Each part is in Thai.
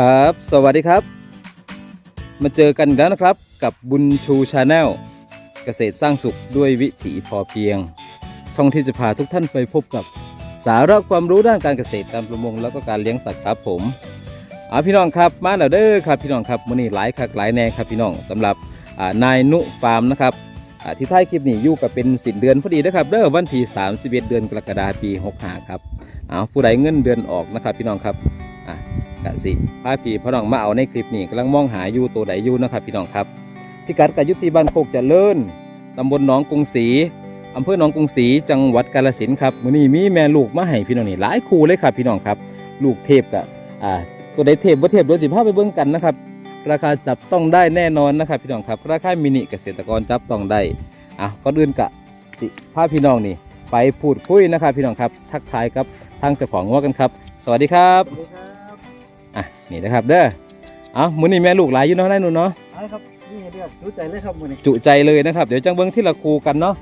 ครับ สวัสดีครับ มาเจอกันอีกแล้วนะครับกับบุญชูชาแนลเกษตรสร้างสุขด้วยวิถีพอเพียง ช่องที่จะพาทุกท่านไปพบกับสาระความรู้ด้านการเกษตรการประมงแล้วก็การเลี้ยงสัตว์ครับผมเอาพี่น้องครับมาแล้วเด้อครับพี่น้องครับมื้อนี้หลายคักหลายแน่ครับพี่น้องสำหรับนายนุฟาร์มนะครับที่ท้ายคลิปนี้อยู่กับเป็นสินเดือนพอดีนะครับเด้อวันที่31เดือนกรกฎาคมปี65ครับเอาผู้ใดเงินเดือนออกนะครับพี่น้องครับ กะสิพาพี่พ่อน้องมาเอาในคลิปนี้กำลังมองหาอยู่ตัวใดอยู่นะครับพี่น้องครับพิกัดกับยุติบ้านโคกจเจริญตำบลหนองกรุงศรีอำเภอหนองกรุงศรีจังหวัดกาฬสินธุ์ครับมื้อนี้มีแม่ลูกมาให้พี่น้องนี่หลายคู่เลยครับพี่น้องครับ ลูกเทพกับอ่าตัวใดเทพบ่เทพเดี๋ยวสิพาไปเบิ่งกันนะครับราคาจับต้องได้แน่นอนนะครับพี่น้องครับ ราคามินิเกษตรกรจับต้องได้อะก่อนอื่นกะสิพาพี่น้องนี่ ไปพูดคุยนะครับพี่น้องครับ ทักทายกับทางเจ้าของงัวกันครับ สวัสดีครับ นี่นะครับเด้อเอามื้อนี้แม่ลูกหลายอยู่เนาะนายหนุ่นเนาะไอ้ครับนี่เดือดรู้ใจเลยครับมือนี้จุใจเลยนะครับ เดี๋ยวจังเบิ้งที่ละคูกันเนาะ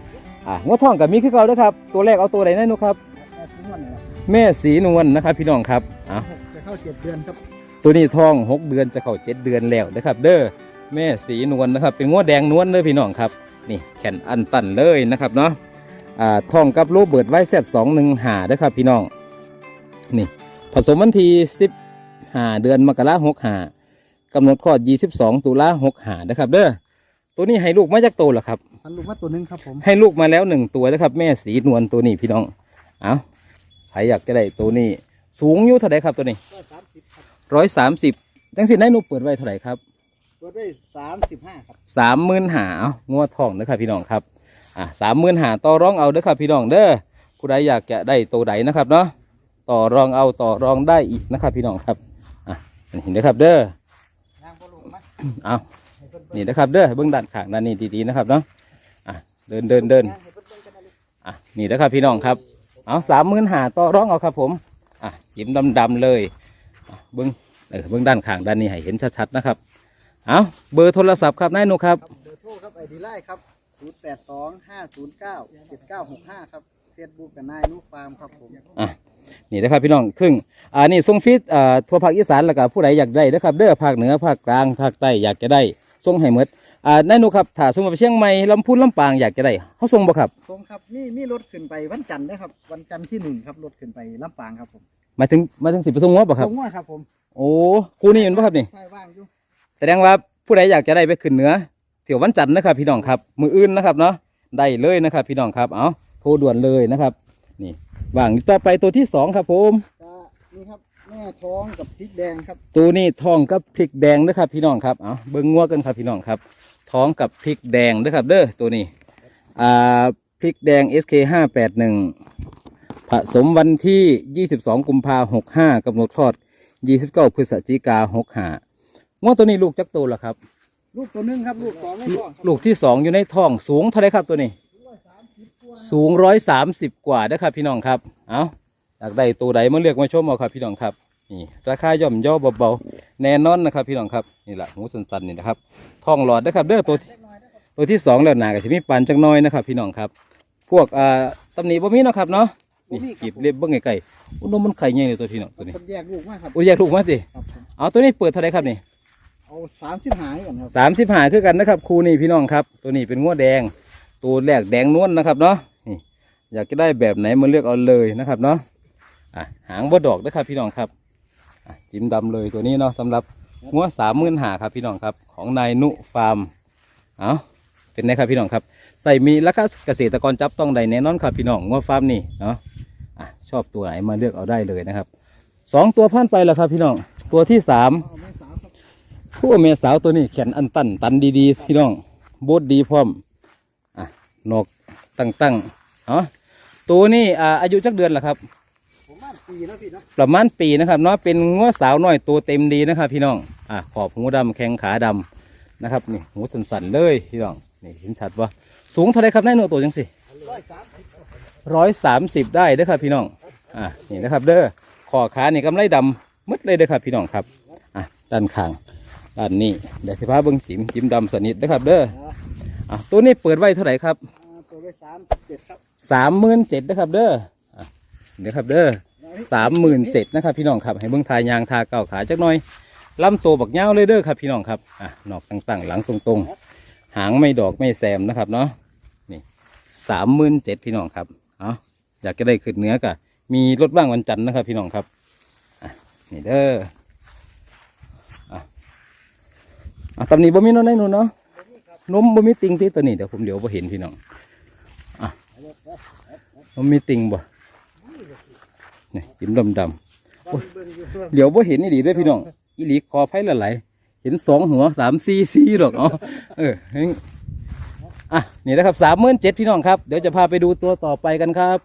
อะงวดทองกับมีคือเก่าเด้อครับ ตัวแรกเอาตัวไหนนายหนุ่ครับแอดมินวันนี้นะแม่สีนวลนะครับ พี่น้องครับอะจะเข้าเจ็ดเดือนครับ ตัวนี้ทอง6เดือนจะเข้า7เดือนแล้วนะครับ เด้อแม่สีนวลนะครับ เป็นงวดแดงนวลเด้อพี่น้องครับ นี่แขนอันตันเลยนะครับเนาะอ่าทองกับโรเบิร์ตไวเซตสองหนึ่งหาเด้อครับ พี่น้อง นี่ผสมวันที่ 15เดือนมกราหกหากำหนดคลอด22ตุลาหกหานะครับเด้อตัวนี้ให้ลูกมาจากโตเหรอครับพันลูกมาตัวหนึงครับผมให้ลูกมาแล้วหนึ่งตัวนะครับ แม่สีนวลตัวนี้พี่น้องเอาใครอยากจะได้ตัวนี้ สูงอยู่เท่าไหร่ครับตัวนี้ก็สามสิบครับร้อยสามสิบจังสิได้หนูเปิดไว้เท่าไหร่ครับ ตัวได้สามสิบห้าครับสามหมื่นหาเอางัวทองนะครับพี่น้องครับ อะสามหมื่นหาต่อรองเอาเด้อครับพี่น้องเด้อผู้ใดอยากจะได้ตัวใดนะครับเนาะต่อรองเอาต่อรองได้อีกนะครับพี่น้องครับอะเห็ นนะครับเด้อนางพอลูกมาเอาให้เพิ่นเบิ่งนี่นะครับเด้อเบื้องด้านข้างด้านนี้ดีๆนะครับเนาะอะเดินเดินเดินให้เพิ่นเบิ่งกันนะลูกอะนี่นะครับพี่น้องครับเอาสามหมื่นหาต่อร้องเอาครับผมอะจิ้มดำๆเลยอะเบิ้งเออเบิ้งด้านข้างด้านนี้ให้เห็นชัดๆนะครับเอาเบอร์โทรศัพท์ครับนายหนุครับครับเบอร์โทรครับไอดีไลน์ครับศูนย์แปดสองห้าศูนย์เก้าเจ็ดเก้าหกห้าครับเฟซบุ๊กกับนายนุฟาร์มครับผมอะ นี่นะครับพี่น้องครึ่งอ่านี่ส่งฟีดอ่าทั่วภาคอีสานแล้วก็ผู้ใดอยากได้นะครับเด้อภาคเหนือภาคกลางภาคใต้อยากจะได้ส่งให้หมดอ่านายหนุครับถ้าส่งไปเชียงใหม่ลำพูนลำปางอยากจะได้เขาส่งบ่ครับส่งครับนี่มีรถขึ้นไปวันจันทร์นะครับ วันจันทร์ที่หนึ่งครับรถขึ้นไปลำปางครับผมหมายถึงหมายถึงสิไปส่งงวบ่ครับส่งว่าครับผมโอ้คู่นี้เห็นบ่ครับนี่ใช่ว่างอยู่แสดงว่าผู้ใดอยากจะได้ไปขึ้นเหนือเที่ยววันจันทร์นะครับพี่น้องครับมืออื่นนะครับเนาะได้เลยนะครับ พี่น้องครับเอาโทรด่วนเลยนะครับนี่ ว่างต่อไปตัวที่สองครับผมก็นี่ครับแม่ท้องกับพริกแดงครับ ตัวนี้ทองกับพริกแดงนะครับพี่น้องครับเอาเบิ้งงัวกันครับพี่น้องครับท้องกับพริกแดงนะครับ เด้อตัวนี้อ่าพริกแดง SK ห้าแปดหนึ่งผสมวันที่ 22 กุมภาหกห้ากำหนดคลอด 29 พฤศจิกาหกห้างวตัวนี้ลูกจักโตแล้วครับ ลูกตัวหนึงครับ ลูกสองไม่ท้องครับลูกที่สองอยู่ในท้องสูงเท่าไรครับตัวนี้ สูงร้อยสามสิบกว่าเด้อครับพี่น้องครับเอาอยากได้ตัวใดมาเลือกมาชมเอาครับพี่น้องครับนี่ราคาย่อมย่อเบาๆแน่นอนนะครับ พี่น้องครับนี่แหละหูสันๆนี่นะครับท้องหลอดนะครับเด้อตัวที่ตัวที่สองแล้วหนาก็จะมีปานจังน้อยนะครับ พี่น้องครับ พวกอ่าตำหนิบ่มีเนาะครับเนาะนี่กีบเรียบเบิ้งไก่ๆอุณนมมันไข่ใหญ่เลยตัวพี่น้องตัวนี้คนแยกลูกมากครับอุ้ยแยกลูกมาสิครับผมเอาตัวนี้เปิดเท่าไรครับนี่เอาสามสิบหายก่อนครับสามสิบหาคือกันนะครับครูนี่พี่น้องครับ ตัวนี้เป็นงวแดง ตัวแรกแดงนวลนะครับเนาะนี่ อยากจะได้แบบไหนมาเลือกเอาเลยนะครับเนาะอะหางบดดอกนะครับพี่น้องครับอะจิ้มดำเลยตัวนี้เนาะสำหรับงวสามหมื่นหาครับพี่น้องครับของนายนุฟาร์มเอาเป็นไงครับพี่น้องครับใส่มีราคาเกษตรกรจับต้องได้แน่นอนครับพี่น้องงวฟาร์มนี่เนาะอะชอบตัวไหนมาเลือกเอาได้เลยนะครับสองตัวพันไปแล้วครับพี่น้องตัวที่สามผู้เมียสาวตัวนี้แขนอันตันตันดีๆพี่น้องโบดดีพร้อมอะนกตั้งตั้งๆเนาะ ตัวนี้อ่าอายุจักเดือนละครับ ผมว่าปีแล้วพี่เนาะประมาณปีนะครับเนาะเป็นงัวสาวน้อยตัวเต็มดีนะครับ พี่น้องอะขอบหูดำแข้งขาดำนะครับนี่หูสันๆเลยพี่น้องนี่เห็นชัดว่าสูงเท่าไรครับนายโนตัวจังสิร้อยสามสิบร้อยสามสิบได้เด้อครับพี่น้องอะนี่นะครับ เด้อขอขานี่กำไรดำมืดเลยเด้อครับพี่น้องครับอะด้านข้างด้านนี้เดี๋ยวสิพาเบิ้งจิ๋มจิ๋มดำสนิทนะครับ เด้ออะตัวนี้เปิดไว้เท่าไหร่ครับตัวได้สามสิบเจ็ดครับ สามหมื่นเจ็ดนะครับ เด้ออะเดี๋ยวครับเด้อสามหมื่นเจ็ดนะครับ พี่น้องครับให้เบิ้องทายยางทาเก้าขาจักหน่อยลำตัวบักเงาวเลยเด้อครับ พี่น้องครับอะนอกต่างๆ หลังตรงๆ หางไม่ดอกไม่แซมนะครับเนาะนี่สามหมื่นเจ็ดพี่น้องครับเอาอยากจะได้ขึ้นเนื้อกะมีรถว่างวันจันทร์นะครับ พี่น้องครับอะนี่เด้ออะอะตำหนี้บ่มีเน้องในหนูเนาะนมบ่มีติงที่ตัวนี้เดี๋ยวผมเดี๋ยวบ่เห็นพี่น้อง บ่มีติงบ่นี่ยิ้มดำดำตอนเบิ่งอยู่ๆเดี๋ยวบ่เห็นอีหลีเด้วยพี่น้องอีหลีคอไผ่ละไหลายเห็นสองหัวสามสี่สี่ดอกอ๋อเออเฮ้ยอะนี่นะครับสามหมื่นเจ็ดพี่น้องครับเดี๋ยวจะพาไปดูตัวต่อไปกันครับ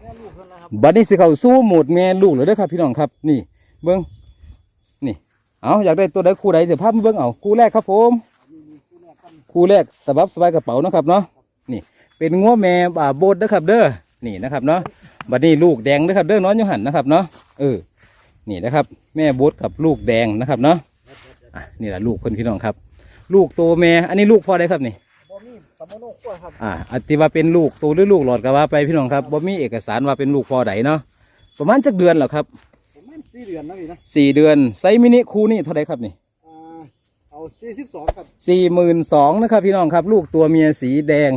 แม่ลูกเพิ่นละครับบัดนี้สิเข้าสู้โหมดแม่ลูกเลยเด้อครับ พี่น้องครับ นี่ เบิ้งนี่เอาอยากได้ตัวใดคู่ใดเดี๋ยวพามาเบิ้งเอาคู่แรกครับผม คู่แรกกันคู่แรกสบับสบายกระเป๋าเนาะครับเนาะนี่ เป็นงัวแม่บ่าโบดนะครับ เด้อนี่นะครับเนาะบัดนี้ลูกแดงเด้อครับ เด้อน้อยอยู่หันนะครับเนาะเออนี่นะครับ แม่โบดกับลูกแดงนะครับเนาะอะนี่แหละลูกคนพี่น้องครับ ลูกตัวแม่อันนี้ลูกพ่อได้ครับนี่บ่มีสมโนขั้วครับอ่าอัติว่าเป็นลูกตัวหรือลูกหลอดก็ว่าไปพี่น้องครับบ่มีเอกสารว่าเป็นลูกพ่อใดเนาะประมาณจักเดือนแล้วครับประมาณสี่เดือนนะพี่นะสี่เดือนไซส์มินิคูนี่เท่าไรครับนี่อ่าเอาสี่สิบสองครับสี่หมื่นสองนะครับพี่น้องครับ ลูกตัวเมียสีแดง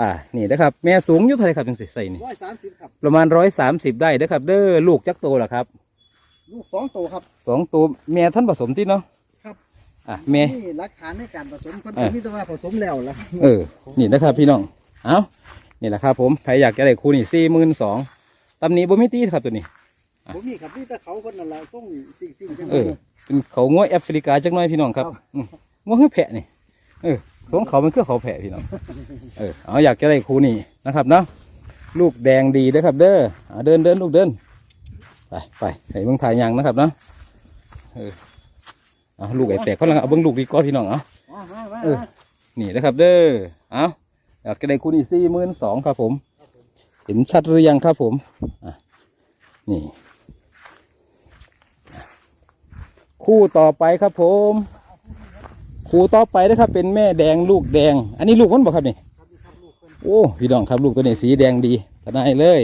อ่านี่นะครับ แม่สูงอยู่เท่าไรครับเป็นใส่นี่ร้อยสามสิบครับ ประมาณร้อยสามสิบได้นะครับ เด้อลูกจักโตล่ะครับลูกสองตัวครับสองตัวเมียท่านผสมที่เนาะครับอะเมียนี่หลักฐานในการผสมคนเออมีแต่ว่าผสมแล้วล่ะเออ นี่นะครับพี่น้องเอานี่แหละครับผมใครอยากจะได้คูนี่สี่หมื่นสองตำหนี้บ่มีตีครับตัวนี้ผมมีครับนี่แต่เขาคนนั่นแหละต้องสิ่งสิ่งจังเออเป็นเขาง้วแอฟริกาจักหน่อยพี่น้องครับอืมง้วคือแพะนี่เออ ของเขามันคือเขาแพะพี่น้องเออเอาอยากจะได้ครูนี่นะครับเนาะลูกแดงดีเด้อครับ เด้ออเดินเดินลูกเดินไปไปใส่เบิ้งถ่ายยางนะครับเนาะเออเอาลูกไอ้แตกเขาลังเอาเบิ้งลูกดีกว่าพี่น้องเอามามามาเออนี่นะครับเด้อเอาอยากจะได้ครูนี่สี่หมื่นสองครับผม เห็นชัดหรือยังครับผมอะนี่ คู่ต่อไปครับผม คู่ต่อไปนะครับ เป็นแม่แดงลูกแดง อันนี้ลูกมันบอกครับนี่ครับนี่ครับลูกเพิ่นโอ้พี่น้องครับลูกตัวนี้สีแดงดีทนายเลย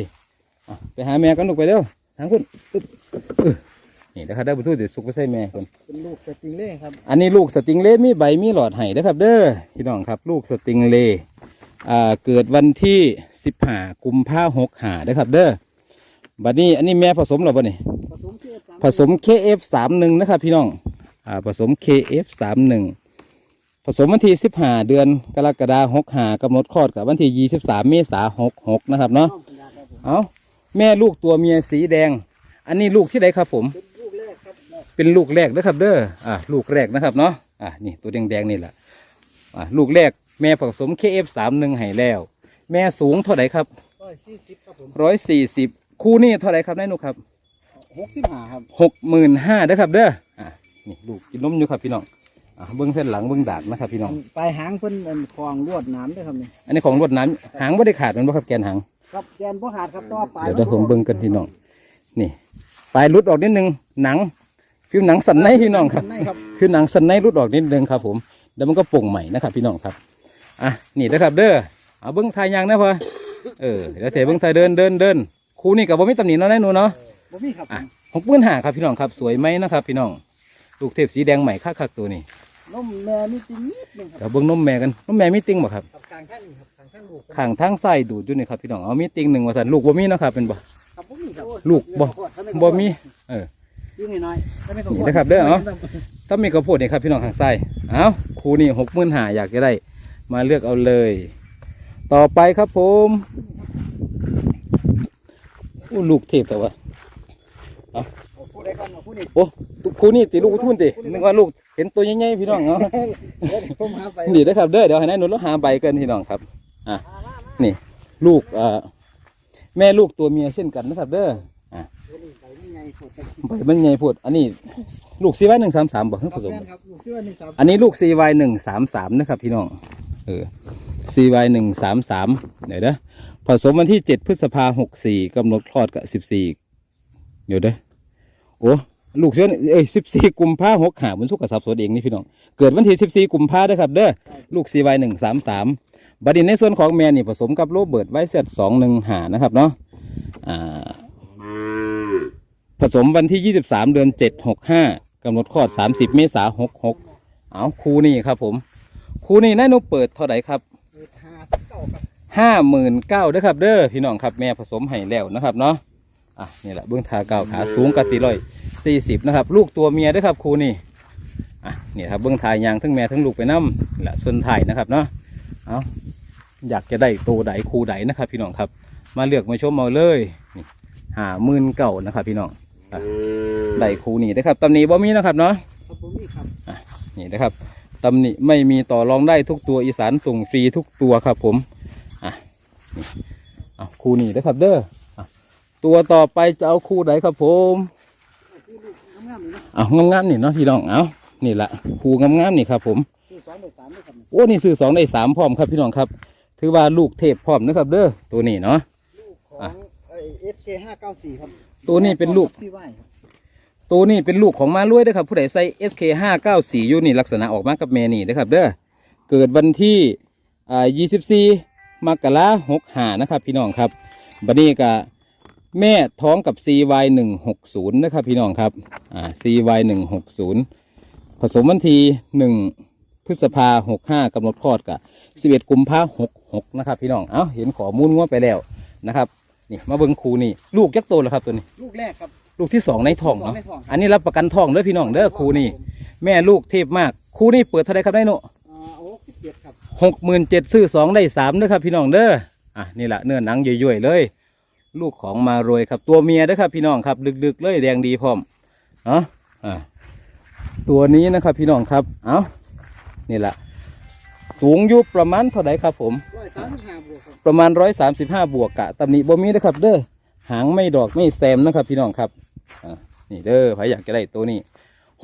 อะไปหาแม่กันลูกไปเร็วทางคุณตึ๊บเออนี่นะครับได้บุตรเดี๋ยวสุกไปใส่แม่คนเป็นลูกสติงเล่ครับอันนี้ลูกสติงเล่มีใบมีหลอดไห้นะครับ เด้อพี่น้องครับ ลูกสติงเล่อ่าเกิดวันที่สิบห้ากุมภาหกหานะครับ เด้อบัดนี้อันนี้แม่ผสมหรอบ่นี่ผสมเทียบสามผสม KF สามหนึ่งนะครับ พี่น้องอ่าผสม KF สามหนึ่ง ผสมวันที่สิบห้าเดือนกรกฎาหกหากำหนดคลอดกับวันที่ยี่สิบสามเมษาหกหกนะครับเนาะน้องปัญญาครับผมเอาแม่ลูกตัวเมียสีแดง อันนี้ลูกที่ใดครับผมเป็นลูกแรกครับแม่เป็นลูกแรกนะครับเด้ออ่าลูกแรกนะครับเนาะอ่านี่ตัวแดงๆนี่แหละอ่าลูกแรกแม่ผสม KF สามหนึ่งให้แล้ว แม่สูงเท่าไหร่ครับร้อยสี่สิบครับผมร้อยสี่สิบคู่นี่เท่าไหร่ครับนายนุครับหกสิบห้าครับหกหมื่นห้าเด้อครับเด้ออ่านี่ลูกกินนมอยู่ครับพี่น้อง อ่าเบิ้งเส้นหลังเบิ้งดากนะครับพี่น้อง ปลายหางเพิ่นเป็นคลองลวดน้ำด้วยครับนี่อันนี้ของรวดน้ำหางไม่ได้ขาดมันบ่ครับแกนหาง ครับแกนพ่ขาดครับแตัวาปลายเดี๋ยวเดี๋ยวผมเบิ้งกันพี่น้อง นี่ปลายรุดออกนิดนึงหนังฟิวหนังสันในพี่น้องครับสันในครับคือหนังสันในรุดออกนิดนึงครับผมเดี๋ยวมันก็ป่งใหม่นะครับพี่น้องครับอะนี่นะครับเด้อเอาเบิ้งทายยางนะพอเออเดี๋ยวเทเบิ้งทายเดินเดินเดินครูนี่กับบ่มีตำหนิเนาะแน่หนูเนาะบ่มีครับ อะหกหมื่นห้าครับพี่น้องครับสวยไหมนะครับ พี่น้องลูกเทพสีแดงใหม่คักๆตัวนี้ นมแม่นี่จริงนิดนึงคเดี๋รัยบวเบิ้งนมแม่กันนมแม่มีติงบ่ครับกับกลางข้างนี่ครับกลางข้างลูกข้างทางซ้ายดูดอยู่นี่ครับพี่น้องเอามีติงหนึ่งว่าสันลูกบ่มีเนาะครับเป็นบ่ ครับบ่มีครับลูกบ่ บ่มี เออ ยิ่งน้อยๆถ้าไม่นี่นะครับเด้อเอาถ้ามีกระโพดนี่ครับพี่น้องข้างซ้ายเอาครูนี่หกหมื่นหาอยากจะได้ มาเลือกเอาเลย ต่อไปครับผมอู้ลูกเทพแต่ว่าเอาผู้ใดก่อนเอาผู้นี้โอ้ครูนี่ตีลูกทุ่นตินึกว่าลูกเห็นตัวใหญ่ๆพี่น้องเนาะเดี๋ยวผมหาไปนี่นะครับเด้อเดี๋ยวให้นายหนุนแล้วหาใบเกินพี่น้องครับอะนี่ ลูกอ่าแม่ลูกตัวเมียเช่นกันนะครับ เด้ออะตัวนี้ไปนี่ไงผมไปกินใบมันใหญ่พูดอันนี้ ลูกซีไว้หนึ่งสามสามบอกเพิ่งคผรับสมแม่นครับลูกเสื้อนี่ครับอันนี้ลูก CY หนึ่งสามสามนะครับ พี่น้องเออ CY หนึ่งสามสามเดี๋ยวเด้อผสมวันที่เจ็ดพฤษภาหกสี่กำหนดคลอดกับสิบสี่เดี๋ยวเด้อโอ้ ลูกเชื้อนี่เอ้ยสิบสี่กุมภาหกหาบนสุกกับสับสนเองนี่พี่น้อง เกิดวันที่สิบสี่กุมภาเด้อครับเด้อ ลูก CY หนึ่งสามสามบัดนี้ในส่วนของแม่นี่ผสมกับโรเบิร์ตไวเซตสองหนึ่งหานะครับเนาะ อ่า ผสมวันที่23เดือน7 65กำหนดคลอด30เมษายน66เอาครูนี่ครับผมครูนี่นายหนูเปิดเท่าไหร่ครับเปิดห้าสิบเก้าครับห้าหมื่นเก้าด้วยครับเด้อพี่น้องครับแม่ผสมให้แล้วนะครับเนาะ อะนี่แหละเบื้องทาเก้าขาสูงกะตีร้อยสี่สิบนะครับ ลูกตัวเมียด้วยครับครูนี่อะนี่ครับเบื้องทายยางทั้งแม่ทั้งลูกไปน้ำนี่แหละส่วนถ่ายนะครับเนาะเอาอยากจะได้ตัวใดครูใดนะครับ พี่น้องครับ มาเลือกมาชมเอาเลยนี่หาหมื่นเก่านะครับ พี่น้องอะได้ครูนี่นะครับตำหนิบ่มีนะครับเนาะครับผมนี่ครับนี่นะครับตำหนิไม่มีต่อรองได้ทุกตัวอีสานส่งฟรีทุกตัวครับผมอะนี่เอาคู่นี้นะครับเด้ออะ ตัวต่อไปจะเอาคู่ไหนครับผมคือลูกงามๆเลยนะเอางามๆนี่เนาะพี่น้องเอานี่ละคู่งามๆนี่ครับผมซื้อสองได้สามด้วยครับโอ้นี่ซื้อสองในสามพร้อมครับพี่น้องครับ ถือว่าลูกเทพพร้อมนะครับ เด้อตัวนี้เนาะลูกขออะงเอสเคห้าเก้าสี่ครับ ตัวนี้เป็นลูกซีไว้ครับตัวนี้เป็นลูกของมาลุยนะครับ ผู้ใดใส่ SK 5 9 4อยู่นี่ลักษณะออกมากับแม่นี่นะครับ เด้อเกิดวันที่อ่า24มกราหกหานะครับ พี่น้องครับบัดนี้ก็ แม่ท้องกับ CY 1 6 0นะครับพี่น้องครับอ่า CY 1 6 0 ผสมวันที่ 1 พฤษภา65กำหนดคลอดกับ 11 กุมภา66นะครับพี่น้อง เอ้าเห็นข้อมูลงัวไปแล้วนะครับนี่มาเบิ่งครูนี่ลูกยักษ์โตแล้วครับตัวนี้ ลูกแรกครับ ลูกที่สองในท้องสองเนาะในท้องครับอันนี้รับประกันทองเด้อพี่น้องเด้อครูนี่ แม่ลูกเทพมากครูนี่เปิดเท่าไรครับได้หนูอ่าหกสิบเจ็ดครับหกหมื่นเจ็ดซื้อสองได้สามเด้อครับพี่น้องเด้ออะนี่แหละเนื้อหนังย่อยๆเลย ลูกของมารวยครับ ตัวเมียเด้อครับพี่น้องครับ ดึกๆเลยแดงดีพร้อมเนาะอะตัวนี้นะครับพี่น้องครับ เอ้านี่แหละสูงอยู่ประมาณเท่าไรครับผมร้อยสามสิบห้าบวกครับประมาณร้อยสามสิบห้าบวกกะตำหนิบ่มีนะครับ เด้อ หางไม่ดอกไม่แซมนะครับพี่น้องครับอะนี่เด้อใครอยากจะได้ตัวนี้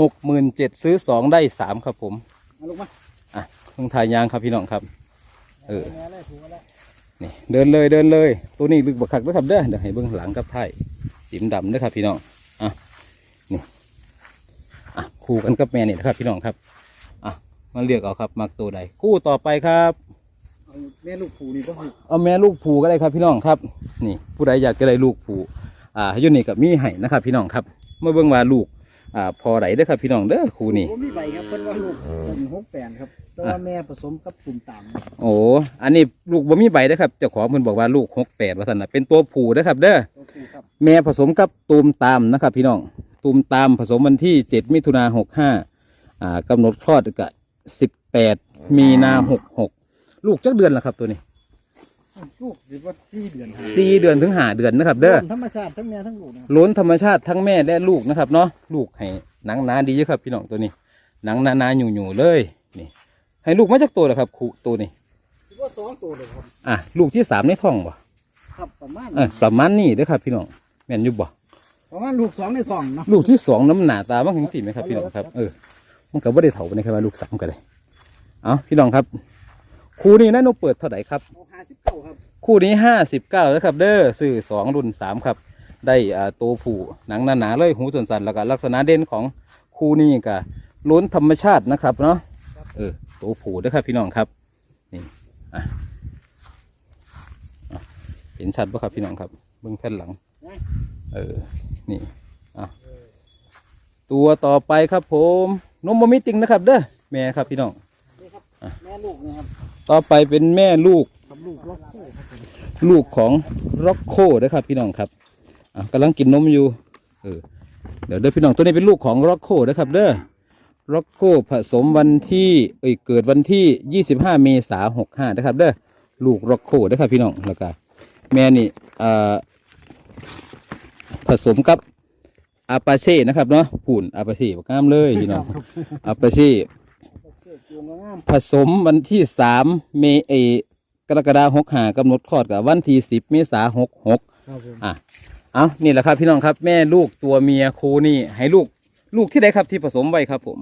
หกหมื่นเจ็ดซื้อสองได้สามครับผมมาลูกมาอะเพิ่งทายยางครับพี่น้องครับ เออ แม่เลยถูกแล้วนี่เดินเลยเดินเลย ตัวนี้ลึกบักคักนะครับเด้อเดี๋ยวให้เบื้องหลังกับไทยสีดำนะครับพี่น้องอะนี่อะคู่กันกับแม่นี่นะครับ พี่น้องครับอะมาเลือกเอาครับมักตัวใดคู่ต่อไปครับเอาแม่ลูกผูนี่ก็คือเอาแม่ลูกผูก็ได้ครับพี่น้องครับ นี่ ผู้ใดอยากจะได้ลูกผูอ่าอยุนี่กับมีให้นะครับ พี่น้องครับเมื่อเบิ่งว่าลูก อ่าพอไหนเด้อครับพี่น้องเด้อครูนี่ผมมีใบครับเพิ่นว่าลูกเป็นหกแปดครับแต่ว่าแม่ผสมกับตุ่มตามครับโอ้อันนี้ลูกบ่มีใบเด้อครับเจ้าของเพิ่นบอกว่าลูกหกแปดว่าท่านน่ะเป็นตัวผูเด้อครับเด้อตัวผูครับแม่ผสมกับตูมตามนะครับ พี่น้องตูมตามผสมวันที่เจ็ดมิถุนาหกห้าอ่ากำหนดคลอดก็สิบแปดมีนาหกหกลูกจักเดือนละครับตัวนี้ ลูกหรือว่าสี่เดือนครับสี่เดือนถึงห้าเดือนนะครับ เด้อธรรมชาติทั้งแม่ทั้งลูกนะครับล้นธรรมชาติทั้งแม่และลูกนะครับเนาะลูกให้หนังหนาดีเยอะครับ พี่น้องตัวนี้หนังหนาๆอยู่ๆเลยนี่ ให้ลูกมาจากตัวเหรอครับครูตัวนี้คิดว่าสองตัวเลยครับอะลูกที่สามในท้องบ่ครับประมาณเออประมาณนี้เด้อครับ พี่น้องแม่นอยู่บ่ประมาณลูกสองในสองเนาะลูกที่สองน้ำหนาตาบ้างจริงๆไหมครับพี่น้องครับเออมันก็บ่ได้เถ่าไปในแค่ว่าลูกสามก็เลยเอาพี่น้องครับ ครูนี้นะหนูเปิดเท่าไหร่ครับเอาห้าสิบเก้าครับ คู่นี้ห้าสิบเก้าแล้วครับ เด้อซื้อสองรุ่นสามครับ ได้อ่าตัวผู้หนังหนาๆเลยหูสันๆแล้วก็ลักษณะเด่นของคู่นี้ก็ล้นธรรมชาตินะครับเนาะเออตัวผู้เด้วยครับพี่น้องครับนี่อะอะเห็นชัดปะครับพี่น้องครับเบื้องแผ่นหลัง เออนี่อะตัวต่อไปครับผมนมบมิติงนะครับ เด้อแม่ครับพี่น้องนี่ครับอะแม่ลูกนะครับ ต่อไปเป็นแม่ลูกกับลูกล็อกคู่ครับผมลูกของร็อกโคนะครับพี่น้องครับอะกำลังกินนมอยู่เออเดี๋ยวเด้อพี่น้องตัวนี้เป็นลูกของร็อกโคนะครับเด้อร็อกโคผสมวันที่เอ้ยเกิดวันที่ 25 เมษายน65นะครับเด้อลูกร็อกโคนะครับพี่น้องแล้วก็แม่นี่อ่าผสมกับอาปาเช่นะครับเนาะผูนอาปาเช่บอกงามเลยพี่น้องอาปาเช่ ผสมวันที่3เมเอกรกฎาคม65กำหนดคลอดกับวันที่10เมษายน66ครับผมอะเอานี่แหละครับพี่น้องครับแม่ลูกตัวเมียโคนี่ ให้ลูกลูกที่ใดครับที่ผสมไว้ครับผม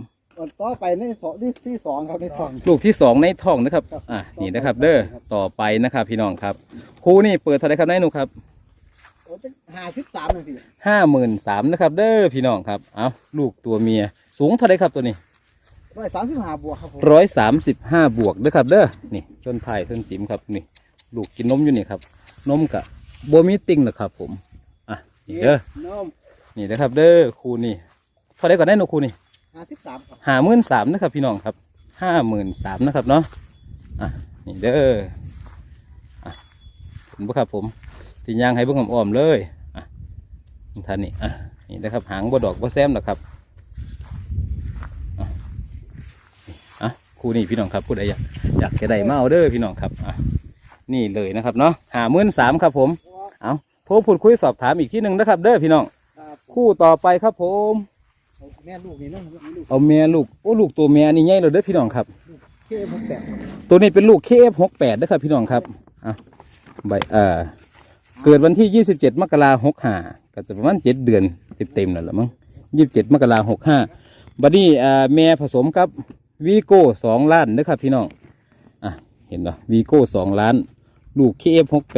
ต่อไปในสองที่ที่สองครับในท้อง ลูกที่สองในท้องนะครับครับอะนี่นะครับ เด้อครับต่อไปนะครับ พี่น้องครับโคนี่เปิดเท่าไหรครับนายหนูครับโอ้จะห้าสิบสามนาทีห้าหมื่นสามนะครับ เด้อพี่น้องครับ เอาลูกตัวเมียสูงเท่าไหรครับตัวนี้ ร้อยสามสิบห้าบวกครับผมร้อยสามสิบห้าบวกเด้อครับเด้อนี่ส้นไผ่ส้นจิ๋มครับนี่ ลูกกินนมอยู่นี่ครับ นมกะโบมิติงนะครับ ผมอะนี่เด้อน้มนี่นะครับ เด้อครูนี่เท่าไหรก่อนได้หนูครูนี่ห้าสิบสามครับห้าหมื่นสามนะครับ พี่น้องครับห้าหมื่นสามนะครับเนาะอะนี่เด้ออะผมบ่ครับผมติยางให้เบิ่งอ้อมๆเลยอะท่านนี่อะนี่นะครับ หางบ่ดอกบ่แซมนะครับอะนี่อะ คู่นี้พี่น้องครับพูดอะไรอยากอยากจะได้มาเอาเด้อพี่น้องครับอะนี่เลยนะครับเนาะห้าหมื่นสามครับผมเอาโทรพูดคุยสอบถามอีกที่หนึ่งนะครับ เด้อพี่น้องครับคู่ต่อไปครับผมเอาแม่ลูกนี่เนาะลูกเอาเมียลูกโอ้ลูกตัวเมียนี่ใหญ่เลยเด้อพี่น้องครับเคหกแปดครับตัวนี้เป็นลูก KF68 นะครับพี่น้องครับอะใบเอ่อเกิดวันที่ 27 มกราหกห้าก็จะประมาณ7เดือนเต็มๆนั่นแหละมั้ง27 มกราหกห้าบัดนี้อ่าแม่ผสมกับ วีโก้สองล้านนะครับพี่น้องอะเห็นป่ะวีโก้สองล้าน ลูก KF68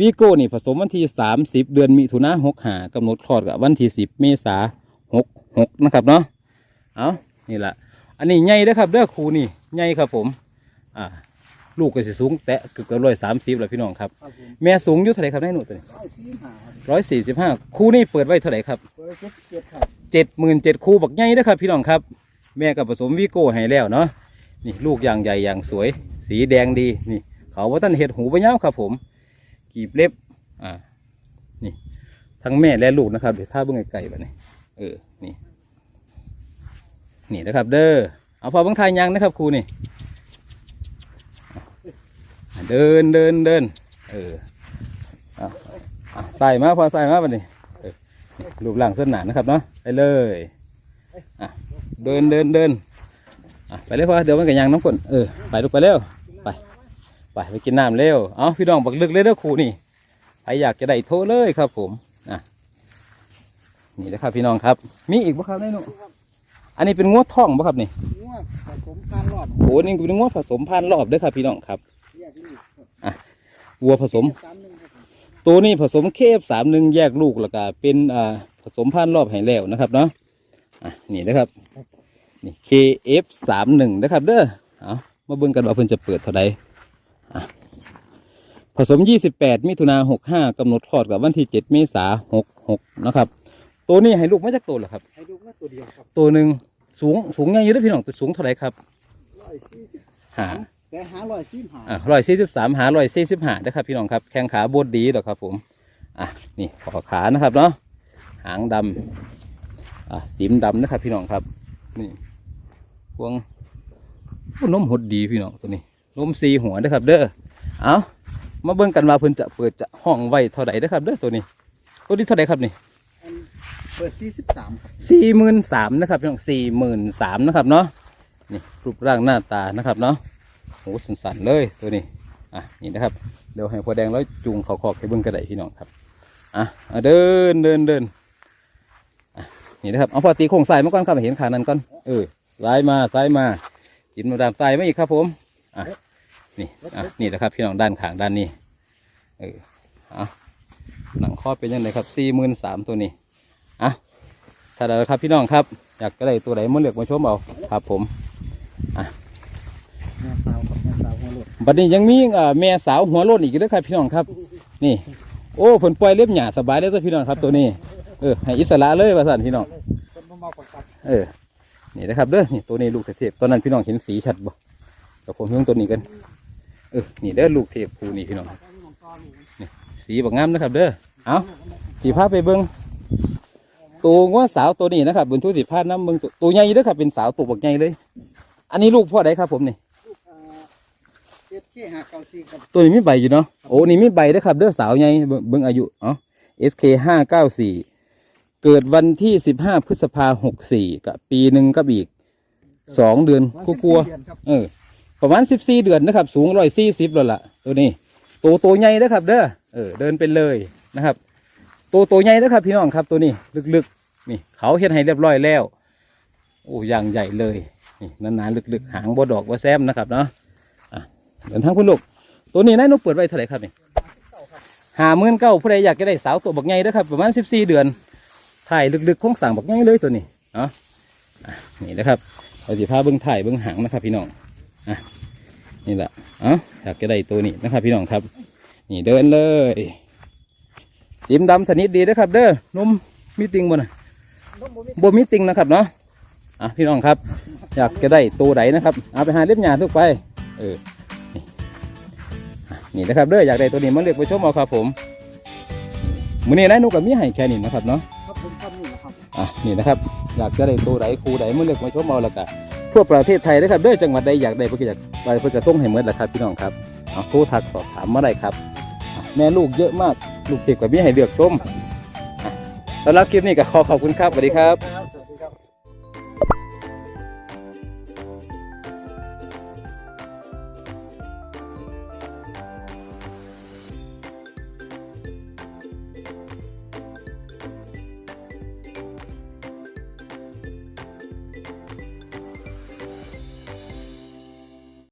วีโก้นี่ผสมวันที่30เดือนมิถุนาหกห้ากำหนดคลอดกับวันที่10เมษาหกหกนะครับเนาะเอานี่แหละอันนี้ใหญ่เด้อครับเด้อครูนี่ใหญ่ครับผมอ่าลูกก็สิสูงแตะเกือบร้อยสามสิบแล้วพี่น้องครับครับผมแม่สูงอยู่เท่าไหร่ครับแม่หนูตัวนี้ร้อยสี่ห้าครับร้อยสี่สิบห้าครูนี่เปิดไว้เท่าไหร่ครับเบอร์เจ็ดเจ็ดครับเจ็ดหมื่นเจ็ดครูบักใหญ่เด้อครับพี่น้องครับ แม่กับผสมวีโก้ให้แล้วเนาะนี่ลูกอย่างใหญ่อย่างสวย สีแดงดีนี่ เขาว่าท่านเห็ดหูไปยาวครับ ผมกีบเล็บอ่านี่ ทั้งแม่และลูกนะครับเดี๋ยวถ้าเบิ่งไกลๆแบบนี้เออนี่นี่นะครับ เด้อเอาพอเบิ่งทายยังนะครับครูนี่ เดินเดินเดินเอออาเอาใส่มาพอใส่มาบัดนี้เออนี่รูปร่างเส้นหนานะครับเนาะไปเลยอะ เดินเดินเดินอะไปเลยพอเดี๋ยวมันกันยังน้ำฝนเออไปลูกไปเร็วไปไปไปกินน้ำเร็วเอาพี่น้องบักลึกเลยเด้อครูนี่ใครอยากจะได้โทรเลยครับ ผมอะนี่นะครับพี่น้องครับ มีอีกบ่ครับได้หนูอันนี้เป็นงวดท่องบ่ครับนี่ง่วงผสมพันธุ์รอบโอ้นี่เป็นงวดผสมพันธุ์รอบเด้อครับพี่น้องครับแยกลูกครับวัวผสมสามหนึ่งครับผมตัวนี้ผสมเคฟสามหนึ่งแยกลูกแล้วก็เป็นอ่าผสมพันธุ์รอบให้แล้วนะครับเนาะอะ นี่นะครับนี่ KF สามหนึ่งนะครับเด้อเอามาเบิ่งกันว่าเพิ่นจะเปิดเท่าใดอะผสม 28 มิถุนา65กำหนดคลอดกับวันที่ 7 เมษา66 นะครับ ตัวนี้ให้ลูกมาจากตัวเหรอครับ ให้ลูกมาตัวเดียวครับ ตัวหนึ่งสูงสูงยังอยู่เด้อพี่น้องตัวสูงเท่าไหร่ครับร้อยสี่สิบหาแต่หาร้อยสี่หาอะร้อยสี่สิบสามหาร้อยสี่สิบห้านะครับพี่น้องครับ แข้งขาบดดีดอกครับผม อะ นี่ขอขานะครับเนาะ หางดำ อะสีมดำนะครับพี่น้องครับ นี่พวงโอ้นมหดดีพี่น้องตัวนี้นมสีหัวนะครับ เด้อเอามาเบิ่งกันว่าเพิ่นจะเปิดจะห้องไว้เท่าไหร่นะครับเด้อตัวนี้ ตัวนี้เท่าไหร่ครับนี่อันเปิดสี่สิบสามครับสี่หมื่นสามนะครับพี่น้องสี่หมื่นสามนะครับเนาะนี่รูปร่างหน้าตานะครับเนาะโหสันๆเลยตัวนี้อะนี่นะครับเดี๋ยวให้พอแดงแล้วจูงเขาคอกให้เบิ้งกระไดพี่น้องครับอะอะเดินเดินเดินอะ นี่นะครับเอาพอตีโค้งซ้ายมาก่อนครับเห็นขานั้นก่อนเออซ้ายมาซ้ายมากินมาดามซ้ายมาอีกครับ ผมอะนี่อะนี่นะครับ พี่น้องด้านขางด้านนี้เออเอาหนังข้อเป็นยังไงครับสี่หมื่นสามตัวนี้อะถ้าเราครับพี่น้องครับ อยากได้ตัวไหนมาเลือกมาชมเอาครับ ผมแม่สาวครับแม่สาวหัวโลดบัดนี้ยังมีอ่อแม่สาวหัวโล้นอีกด้วยครับพี่น้องครับ นี่ โอ้ฝนปล่อยเล็บหยาสบายเลยตัวพี่น้องครับตัวนี้ เออให้อิสระเลยว่าสั่นพี่น้องคนบ่เมาประกับเออ นี่นะครับเด้อ นี่ตัวนี้ลูกเทพตอนนั้นพี่น้องเห็นสีชัดบ่เดี๋ยวผมเพิ่งตัวนี้กัน เออ นี่เด้อลูกเทพคูนี่พี่น้องสีบักงามนะครับ เด้อ เอาสีผ้าไปเบิ้งตัวงัวสาวตัวนี้นะครับบนทุสีผ้าน้ำเบิ้งตัวตัวใหญ่เด้อครับ เป็นสาวตัวบักใหญ่เลย อันนี้ลูกพ่อใดครับผมนี่ลูกอ่าเจ็ดเคหาเก้าสี่ครับตัวนี้มีใบอยู่เนาะ โอ้ นี่มีใบด้วยครับ เด้อสาวใหญ่เบิ่งเบิ่งอายุ เอ๋อ SK ห้าเก้าสี่ เกิดวันที่สิบห้าพฤษภาหกสี่กับปีหนึ่งกับอีกสองเดือนวันกลัวสิบสี่เดือนครับๆเออ ประมาณสิบสี่เดือนนะครับ สูงร้อยสี่สิบแล้วล่ะ ตัวนี้ตัวตัวใหญ่นะครับ เด้อเออเดินไปเลยนะครับตัวตัวใหญ่นะครับ พี่น้องครับตัวนี้ลึกๆนี่เขาเฮ็ดให้เรียบร้อยแล้ว โอ้อย่างใหญ่เลยนี่นานๆลึกๆ หางบดอกว่าแซมนะครับเนาะอะเดินทางคุณลูกตัวนี้นายนุเปิดไว้เท่าไหร่ครับนี่หาหมื่นเก้าผู้ใดอยากจะได้สาวตัวบักใหญ่เด้อครับ ประมาณสิบสี่เดือน ถ่ายลึกๆคงสั่งบักใหญ่เลยตัวนี้เนาะนี่นะครับเราสิพาเบิ้งถ่ายเบิ้งหางนะครับพี่น้องอะนี่แหละเอ๋ออยากจะได้ตัวนี้นะครับ พี่น้องครับ นี่เดินเลยจิ้มดำสนิทดีนะครับ เด้อนมมีติงบ่นะน้องบ่มีติงนะครับเนาะอะพี่น้องครับ อยากจะได้ตัวไหนนะครับเอาไปหาเล็บหยาทุกไป เออนี่นะครับเด้ออยากได้ตัวนี้มาเลือกไปชมเอาครับผมมื้อนี้นายนุกกับมีให้แค่นี้นะครับเนาะ อะนี่นะครับอยากจะได้ตัวไหนครูไหนมือเลือกมาชมเอาละกันทั่วประเทศไทยนะครับด้อจังหวัดใดอยากได้เพื่ออยากไปเพื่อกระส่งให้เหมือนละครับพี่น้องครับเอาโทรทักสอบถามมาได้ครับ แม่ลูกเยอะมากลูกเทพกับมีให้เลือกชมสำหรับคลิปนี้ก็ขอขอบคุณครับสวัสดีครับ